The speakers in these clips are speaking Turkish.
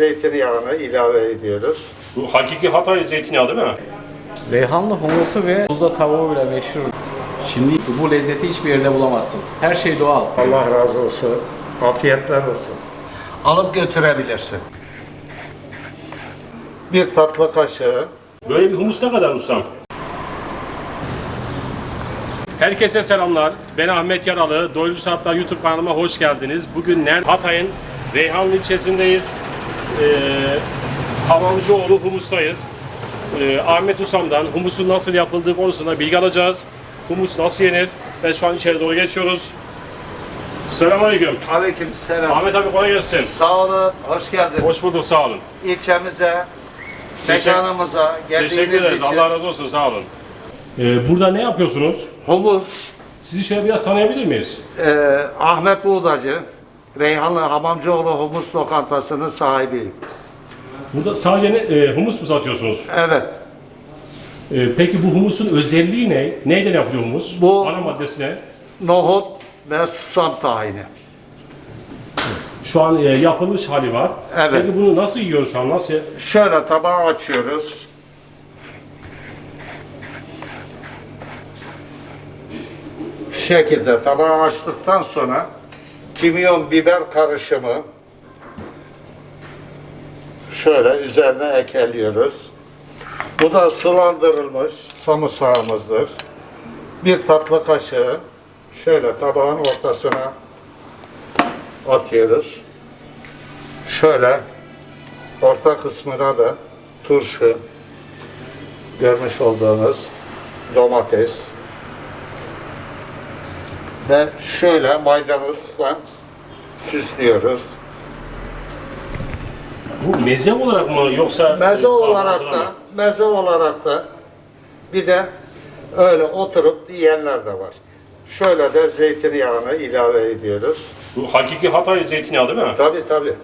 zeytinyağını ilave ediyoruz. Bu hakiki Hatay zeytinyağı değil mi? Reyhanlı humusu ve buzda tavuğu bile meşhur. Şimdi bu lezzeti hiçbir yerde bulamazsın. Her şey doğal. Allah razı olsun. Afiyetler olsun. Alıp götürebilirsin. Bir tatlı kaşığı Böyle bir humus ne kadar ustam? Herkese selamlar. Ben Ahmet Yaralı. Doyurucu Sanatlar YouTube kanalıma hoş geldiniz. Bugün? Hatay'ın Reyhanlı ilçesindeyiz. Ee, Hamamcıoğlu Humus'tayız. Ee, Ahmet Usam'dan humusun nasıl yapıldığı konusunda bilgi alacağız. Humus nasıl yenir? Ve şu an içeri doğru geçiyoruz. Selamünaleyküm. Aleyküm selam. Ahmet abi kolay gelsin. Sağ olun, hoş geldin. Hoş bulduk, sağ olun. İlçemize, Teşekkür- mekanımıza geldiğiniz Teşekkür ederiz. için Allah razı olsun, sağ olun. Ee, burada ne yapıyorsunuz? humus, Sizi şöyle biraz tanıyabilir miyiz? e, Ahmet Buğdacı, Reyhanlı Hamamcıoğlu Humus Lokantası'nın sahibiyim. Burada sadece ne, e, humus mu satıyorsunuz? Evet, E, peki bu humusun özelliği ne? Neyden yapılıyor humus? Bu- Ana maddesi ne? nohut ve susam tahini. Şu an e, yapılmış hali var. Evet. Peki bunu nasıl yiyoruz şu an? Nasıl? Şöyle tabağı açıyoruz. Şu şekilde tabağı açtıktan sonra kimyon biber karışımı şöyle üzerine ekeliyoruz. Bu da sulandırılmış samırsağımızdır. Bir tatlı kaşığı şöyle tabağın ortasına atıyoruz. Şöyle Orta kısmına da turşu, görmüş olduğunuz domates ve şöyle maydanozla süslüyoruz. Bu meze olarak mı yoksa Meze olarak da, mı? meze olarak da bir de öyle oturup yiyenler de var. Şöyle de zeytinyağını ilave ediyoruz. Bu hakiki Hatay zeytinyağı değil mi? Tabi tabi.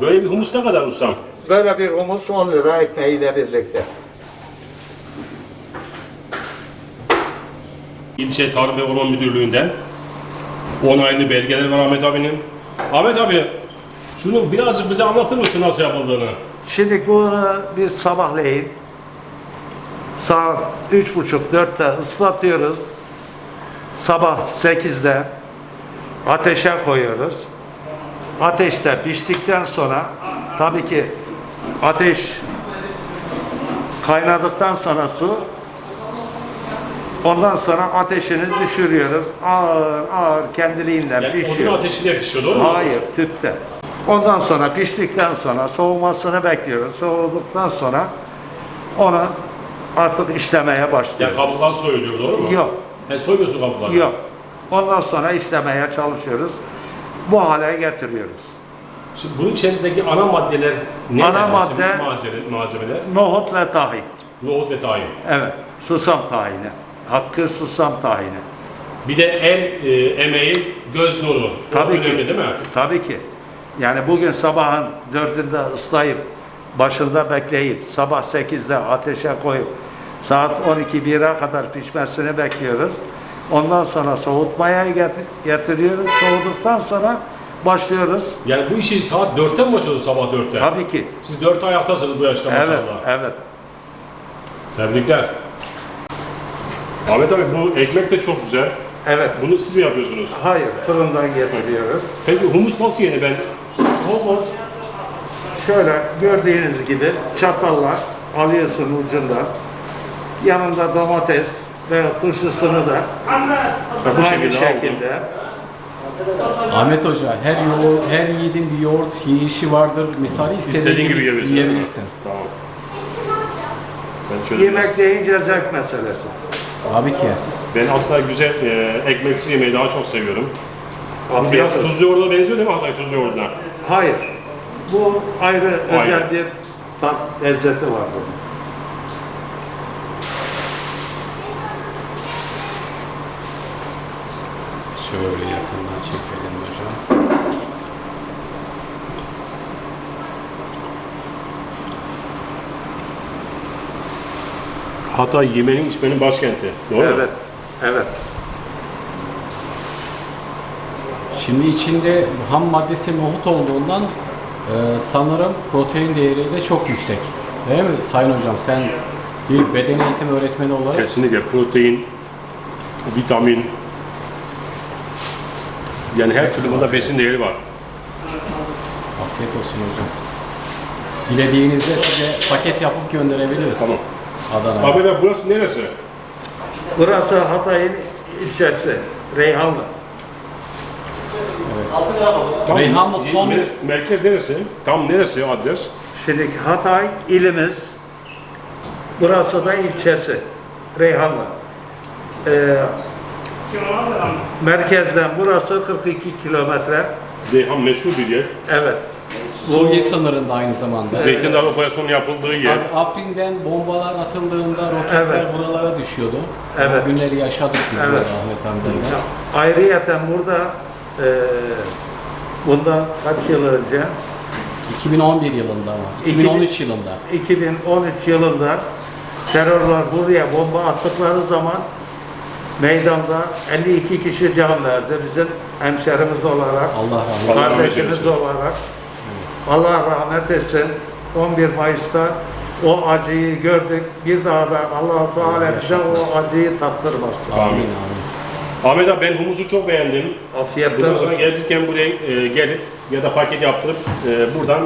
Böyle bir humus ne kadar ustam? Böyle bir humus 10 lira ekmeğiyle birlikte. İlçe Tarım ve Orman Müdürlüğü'nden onaylı belgeler var Ahmet abinin. Ahmet abi şunu birazcık bize anlatır mısın nasıl yapıldığını? Şimdi bunu biz sabahleyin saat üç buçuk dörtte ıslatıyoruz. Sabah sekizde ateşe koyuyoruz. Ateşte piştikten sonra tabii ki ateş kaynadıktan sonra su ondan sonra ateşini düşürüyoruz. Ağır ağır kendiliğinden Yani pişiyor. odun ateşiyle pişiyor doğru mu? Hayır, tüpte. Ondan sonra piştikten sonra soğumasını bekliyoruz. Soğuduktan sonra onu artık işlemeye başlıyoruz. kabuklar soyuluyor doğru mu? Yok, He soymuyorsun kabukları. yok. Ondan sonra işlemeye çalışıyoruz. Bu hale getiriyoruz. Şimdi bunun içerisindeki ana maddeler ne? Ana madde- malzemeler. Nohut ve tahin. Nohut ve tahin. Evet, susam tahini. Hakkı susam tahini. Bir de el e, emeği, göz nuru. Bu Tabii önemli ki. değil mi? Tabii ki. Yani bugün sabahın dördünde ıslayıp, başında bekleyip, sabah sekizde ateşe koyup, saat 12-1'e kadar pişmesini bekliyoruz. Ondan sonra soğutmaya get- getiriyoruz. Soğuduktan sonra başlıyoruz. Yani bu işi saat 4'te mi başlıyorsunuz sabah 4'te? Tabii ki. Siz 4'te ayaktasınız bu yaşta Evet, maşallah. evet. Tebrikler. Ahmet abi bu ekmek de çok güzel. Evet. Bunu siz mi yapıyorsunuz? Hayır, fırından getiriyoruz. Peki humus nasıl yenir ben? Humus şöyle gördüğünüz gibi çatalla alıyorsun ucundan. Yanında domates ve turşusunu da bu aynı şekilde şekilde. Ahmet Hoca her yoğurt, her yiğidin bir yoğurt yiyişi vardır. Misali istediğin, İstediğin gibi gibi yiyebilirsin. yiyebilirsin. Tamam. Ben çözdüm. Yemek deyince zevk meselesi. Tabii ki. Ben aslında güzel e, ekmeksiz yemeği daha çok seviyorum. Afiyet Biraz olsun. tuzlu yoğurda benziyor değil mi Hatay tuzlu yoğurduna? Hayır. Bu ayrı Ayrı. özel bir tat lezzeti var bunun. Şöyle yakından çekelim hocam. Hatay yemeğin içmenin başkenti. Doğru mu? Evet. Evet. Şimdi içinde ham maddesi nohut olduğundan Ee, sanırım protein değeri de çok yüksek. Değil mi Sayın Hocam? Sen bir beden eğitimi öğretmeni olarak Kesinlikle protein, vitamin, yani her türlü bunda besin değeri var. afiyet olsun hocam. Dilediğinizde size paket yapıp gönderebiliriz. Tamam. Ahmet abi burası neresi? Burası Hatay'ın ilçesi. Reyhanlı. Tam Reyhanlı son- mer- merkez neresi? Tam neresi adres? Şimdi Hatay ilimiz, burası da ilçesi. Reyhanlı. Ee, merkezden burası 42 kilometre. Reyhan meşhur bir yer. Evet. Suriye sınırında aynı zamanda. Zeytin Dağı operasyonu yapıldığı yer. Abi Afrin'den bombalar atıldığında roketler Evet. buralara düşüyordu. Evet. O günleri yaşadık biz Evet. burada Ahmet amcayla. Ayrıyeten burada e, bundan kaç yıl önce 2011 yılında ama. 2013 yılında. 2013 yılında terörler buraya bomba attıkları zaman meydanda 52 kişi can verdi. Bizim hemşerimiz olarak, Allah rahmet Allah rahmet kardeşimiz eylesin. olarak. Allah rahmet etsin. 11 Mayıs'ta o acıyı gördük. Bir daha da Allah-u Teala bize o acıyı tattırmasın. Amin amin. Ahmet abi ben humusu çok beğendim. Afiyetler Bundan sonra olsun. gelirken buraya e, gelip ya da paket yaptırıp e, buradan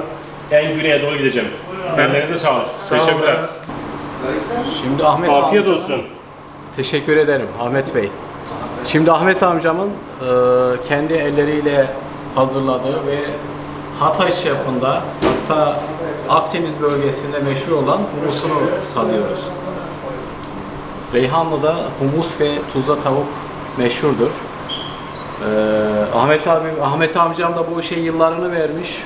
en güneye doğru gideceğim. Ellerinize sağlık. Sağ olun. Teşekkürler. Şimdi Ahmet Afiyet amcamın- olsun. Teşekkür ederim Ahmet Bey. Şimdi Ahmet amcamın e, kendi elleriyle hazırladığı ve Hatay yapında hatta Akdeniz bölgesinde meşhur olan humusunu tadıyoruz. Reyhanlı'da humus ve tuzla tavuk meşhurdur. E, Ahmet abi, Ahmet amcam da bu işe yıllarını vermiş.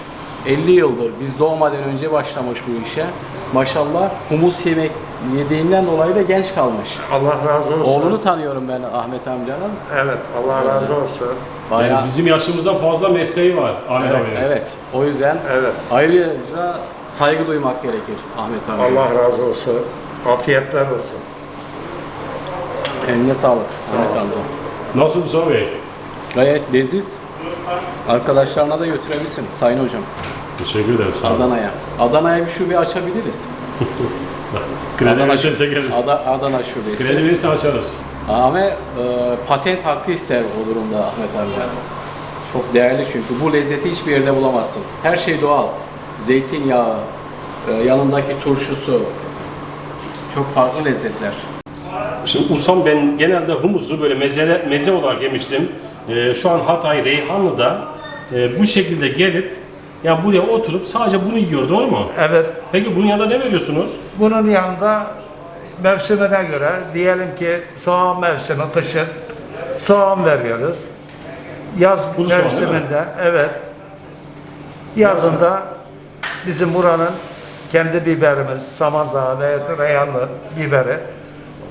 50 yıldır biz doğmadan önce başlamış bu işe. Maşallah humus yemek yediğinden dolayı da genç kalmış. Allah razı olsun. Oğlunu tanıyorum ben Ahmet amcanın. Evet, Allah razı olsun. Bayağı Yani bizim yaşımızdan fazla mesleği var Ahmet evet, abi. evet. O yüzden Evet. ayrıca saygı duymak gerekir Ahmet abi. Allah razı olsun. Afiyetler olsun. Eline sağlık Ahmet amca. Nasıl Mustafa Bey? Gayet leziz. Arkadaşlarına da götürebilirsin Sayın Hocam. Teşekkür ederiz. Sağ olun. Adana'ya. Adana'ya bir şube açabiliriz. Kredi Adana, verirsen çekeriz. Ada- Adana şubesi. Kredi verirsen açarız. Ama e, patent hakkı ister o durumda Ahmet amca. Çok değerli çünkü bu lezzeti hiçbir yerde bulamazsın. Her şey doğal. Zeytinyağı, e, yanındaki turşusu. Çok farklı lezzetler. Şimdi ustam ben genelde humusu böyle meze, meze olarak yemiştim. Ee, şu an Hatay, Reyhanlı'da e, bu şekilde gelip ya buraya oturup sadece bunu yiyor doğru mu? Evet, Peki bunun yanında ne veriyorsunuz? bunun yanında mevsimine göre diyelim ki soğan mevsimi kışın soğan veriyoruz. Yaz Kuru soğan değil mi? mevsiminde evet. Yazında bizim buranın kendi biberimiz, Samandağ ve Reyhanlı biberi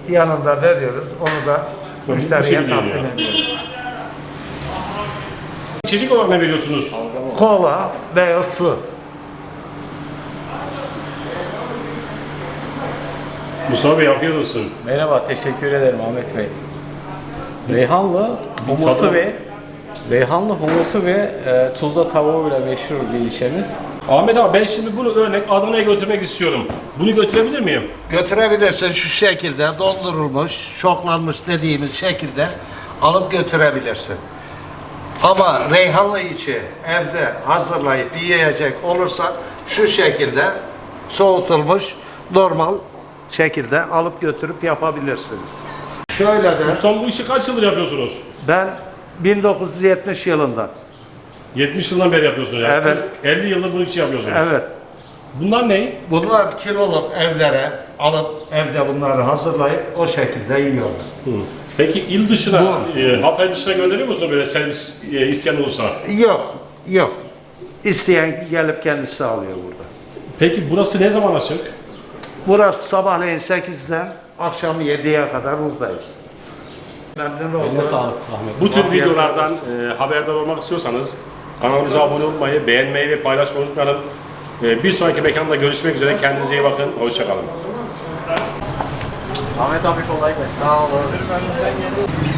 yanında veriyoruz. Onu da bu müşteriye şekilde geliyor. ediyoruz. İçecek olarak ne veriyorsunuz? Kola veya su. Mustafa Bey afiyet olsun. Merhaba, teşekkür ederim Ahmet Bey. Reyhanlı humusu ve Reyhanlı humusu ve e, tuzla tavuğuyla meşhur bir ilçemiz. Ahmet abi ben şimdi bunu örnek Adana'ya götürmek istiyorum. Bunu götürebilir miyim? Götürebilirsin şu şekilde dondurulmuş, şoklanmış dediğimiz şekilde alıp götürebilirsin. Ama reyhanlı içi evde hazırlayıp yiyecek olursan şu şekilde soğutulmuş normal şekilde alıp götürüp yapabilirsiniz. Şöyle de Ustam bu işi kaç yıldır yapıyorsunuz? ben 1970 yılında 70 yıldan beri yapıyorsunuz yani. Evet. 50 yıldır bu işi yapıyorsunuz. evet Bunlar ne? bunlar kiloluk evlere alıp evde bunları hazırlayıp o şekilde yiyorlar. Peki il dışına, e, Hatay dışına gönderiyor musun böyle servis e, isteyen olursa? Yok, yok. İsteyen gelip kendisi alıyor burada. Peki burası ne zaman açık? Burası sabahleyin 8'den akşam 7'ye kadar buradayız. Memnun Eline oldum. sağlık Ahmet. Bu tür Afiyet videolardan e, haberdar olmak istiyorsanız kanalımıza abone olmayı, beğenmeyi ve paylaşmayı unutmayalım. E, bir sonraki mekanda görüşmek üzere. Kendinize iyi bakın. Hoşçakalın. Ahmet abi kolay gelsin. Sağ olun.